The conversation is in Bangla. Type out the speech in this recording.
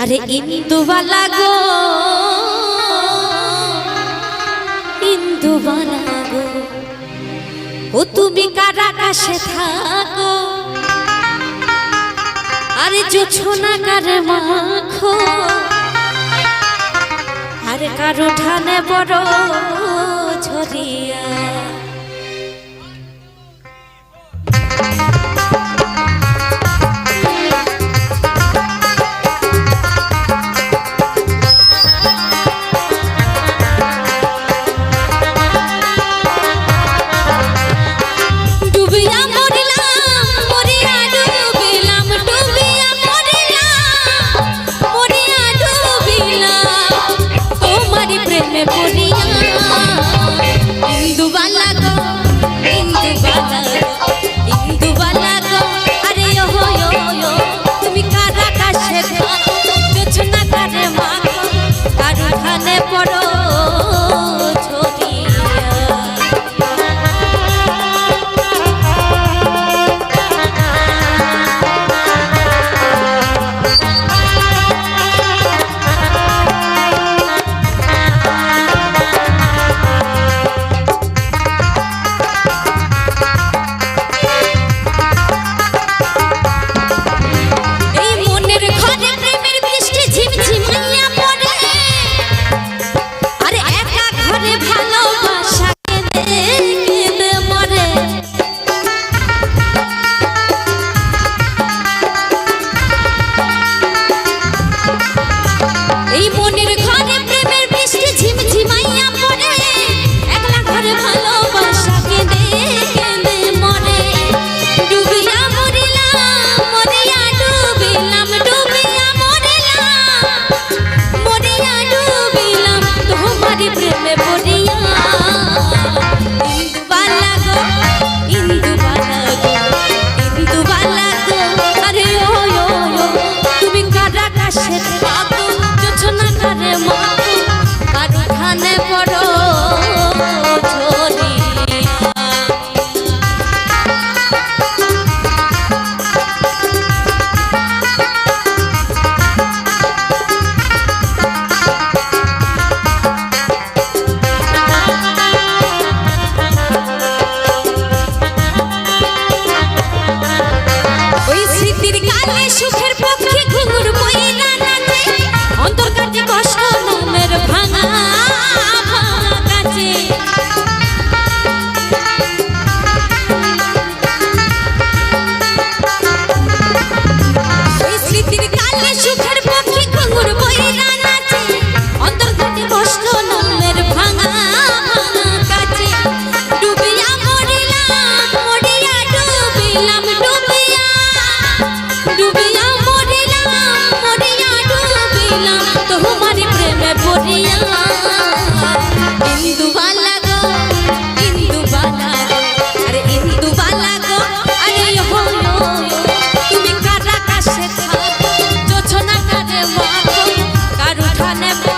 আরে ইন্দুবালা গো। ইন্দুবালা গো। ও তুমি কার আকাশে থাকো। আরে জোছনা কার মাখো। আরে কারও ঠানে বড় ঝরিয়া। প্রেমে পড়িয়া এই মনের কানে পড়ো one